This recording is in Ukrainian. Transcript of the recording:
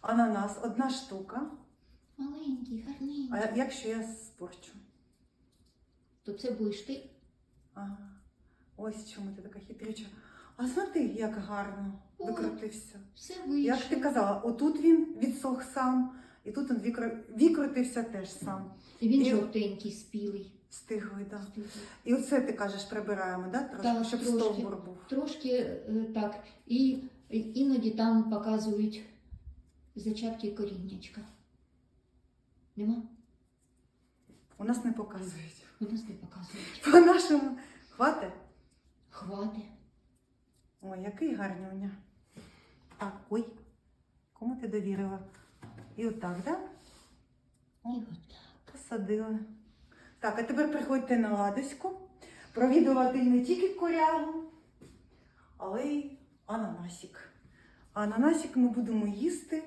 Ананас одна штука. Маленький, гарний. А якщо я спорчу? То це будеш ти. Ага. Ось чому ти така хитрюча. А смотри, як гарно О. викрутився. Все вийшло. Як ти казала, отут він відсох сам, і тут він викру- викрутився теж сам. І Він І- жовтенький, спілий. Стиглий, так. Спілий. І оце ти кажеш, прибираємо, да? трошки, Так, щоб трошки. стовбур був. Трошки е, так. І іноді там показують зачатки коріннячка. Нема? У нас не показують. У нас не показують. По нашому хватить. Хвати. Ой, який гарнюня. Так, ой, кому ти довірила? І отак, так? Да? І отак. Посадила. Так, а тепер приходьте на ладоську. Провідувати не тільки корягу, але й ананасик. А ананасик ми будемо їсти